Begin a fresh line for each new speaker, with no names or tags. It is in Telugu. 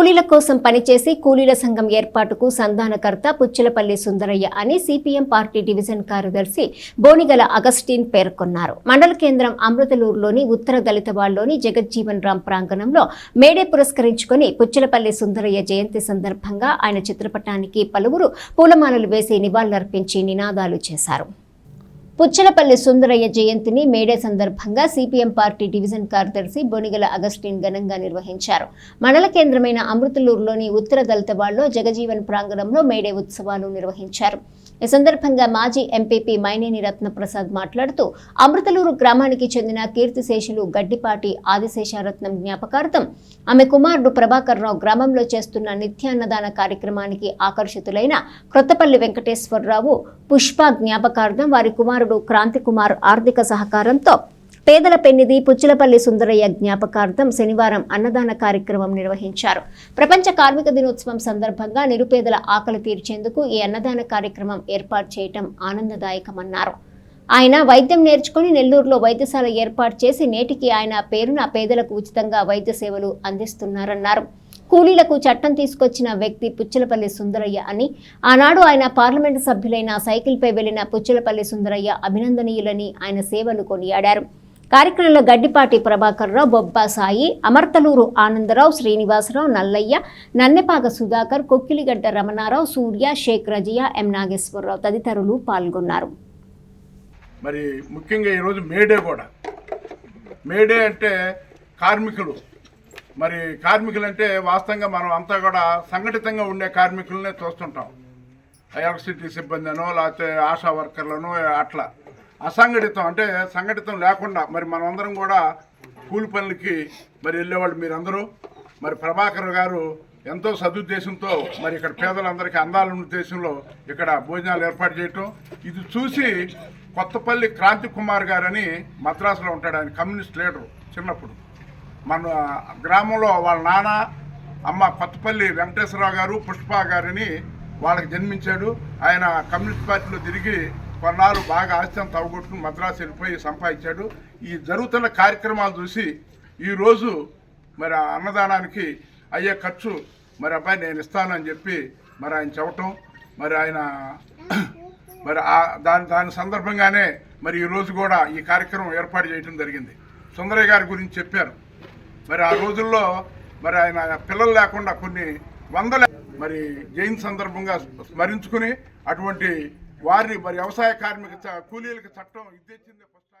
కూలీల కోసం పనిచేసి కూలీల సంఘం ఏర్పాటుకు సంధానకర్త పుచ్చలపల్లి సుందరయ్య అని సిపిఎం పార్టీ డివిజన్ కార్యదర్శి బోనిగల అగస్టిన్ పేర్కొన్నారు. మండల కేంద్రం అమృతలూరులోని ఉత్తర దళితవాడలోని జగజ్జీవన్ రామ్ ప్రాంగణంలో మేడే పురస్కరించుకొని పుచ్చలపల్లి సుందరయ్య జయంతి సందర్భంగా ఆయన చిత్రపటానికి పలువురు పూలమాలలు వేసి నివాళులర్పించి నినాదాలు చేశారు. పుచ్చలపల్లి సుందరయ్య జయంతిని మేడే సందర్భంగా సిపిఎం పార్టీ డివిజన్ కార్యదర్శి బొనిగల అగస్టిన్ ఘనంగా నిర్వహించారు. మండల కేంద్రమైన అమృతలూరులోని ఉత్తర దళితవాడలో జగజీవన్ ప్రాంగణంలో మేడే ఉత్సవాలు నిర్వహించారు. ఈ సందర్భంగా మాజీ ఎంపీపీ మైనేని రత్నప్రసాద్ మాట్లాడుతూ అమృతలూరు గ్రామానికి చెందిన కీర్తిశేషులు గడ్డిపాటి ఆదిశేషారత్నం జ్ఞాపకార్థం ఆమె కుమారుడు ప్రభాకర్ రావు గ్రామంలో చేస్తున్న నిత్యాన్నదాన కార్యక్రమానికి ఆకర్షితులైన క్రొత్తపల్లి వెంకటేశ్వరరావు పుష్ప జ్ఞాపకార్థం వారి కుమారుడు క్రాంతి కుమార్ ఆర్థిక సహకారంతో పేదల పెన్నిది పుచ్చలపల్లి సుందరయ్య జ్ఞాపకార్థం శనివారం అన్నదాన కార్యక్రమం నిర్వహించారు. ప్రపంచ కార్మిక దినోత్సవం సందర్భంగా నిరుపేదల ఆకలి తీర్చేందుకు ఈ అన్నదాన కార్యక్రమం ఏర్పాటు చేయటం ఆనందదాయకమన్నారు. ఆయన వైద్యం నేర్చుకుని నెల్లూరులో వైద్యశాల ఏర్పాటు చేసి నేటికి ఆయన పేరున పేదలకు ఉచితంగా వైద్య సేవలు అందిస్తున్నారన్నారు. కూలీలకు చట్టం తీసుకొచ్చిన వ్యక్తి పుచ్చలపల్లి సుందరయ్య అని ఆనాడు ఆయన పార్లమెంటు సభ్యులైన సైకిల్పై వెళ్ళిన పుచ్చలపల్లి సుందరయ్య అభినందనీయులని ఆయన సేవలు కొనియాడారు. కార్యక్రమంలో గడ్డిపాటి ప్రభాకర్ రావు బొబ్బా సాయి అమర్తలూరు ఆనందరావు శ్రీనివాసరావు నల్లయ్య నన్నెపాక సుధాకర్ కొక్కిలిగడ్డ రమణారావు సూర్య షేక్ రజియా ఎం నాగేశ్వరరావు తదితరులు పాల్గొన్నారు.
మరి ముఖ్యంగా ఈరోజు మేడే కూడా. మేడే అంటే కార్మికులు. మరి కార్మికులు అంటే వాస్తవంగా మనం అంతా కూడా సంఘటితంగా ఉండే కార్మికులనే చూస్తుంటాం. ఎలక్ట్రిసిటీ సిబ్బందినో లేకపోతే ఆశా వర్కర్లను అట్లా. అసంఘటితం అంటే సంఘటితం లేకుండా మరి మనమందరం కూడా కూలి పనులకి మరి వెళ్ళేవాళ్ళు మీరందరూ. మరి ప్రభాకర్ గారు ఎంతో సదుద్దేశంతో మరి ఇక్కడ పేదలందరికీ అందాలన్న ఉద్దేశంలో ఇక్కడ భోజనాలు ఏర్పాటు చేయటం. ఇది చూసి కొత్తపల్లి క్రాంతి కుమార్ గారని మద్రాసులో ఉంటాడు. ఆయన కమ్యూనిస్ట్ లీడరు చిన్నప్పుడు. మన గ్రామంలో వాళ్ళ నాన్న అమ్మ కొత్తపల్లి వెంకటేశ్వరరావు గారు పుష్ప గారిని వాళ్ళకి జన్మించాడు. ఆయన కమ్యూనిస్ట్ పార్టీలో తిరిగి కొన్నాళ్ళు బాగా ఆస్తి తవ్వగొట్టుకుని మద్రాసు వెళ్ళిపోయి సంపాదించాడు. ఈ జరుగుతున్న కార్యక్రమాలు చూసి ఈరోజు మరి ఆ అన్నదానానికి అయ్యే ఖర్చు మరి అబ్బాయి నేను ఇస్తానని చెప్పి మరి ఆయన చెప్పటం మరి ఆయన మరి ఆ దాని దాని సందర్భంగానే మరి ఈరోజు కూడా ఈ కార్యక్రమం ఏర్పాటు చేయడం జరిగింది. సుందరయ్య గారి గురించి చెప్పారు. మరి ఆ రోజుల్లో మరి ఆయన పిల్లలు లేకుండా కొన్ని వందల మరి జైన్ సందర్భంగా స్మరించుకుని అటువంటి వారిని మరి వ్యవసాయ కార్మిక చ- కూలీలకు చట్టం ఇది తెచ్చింది ఫస్ట్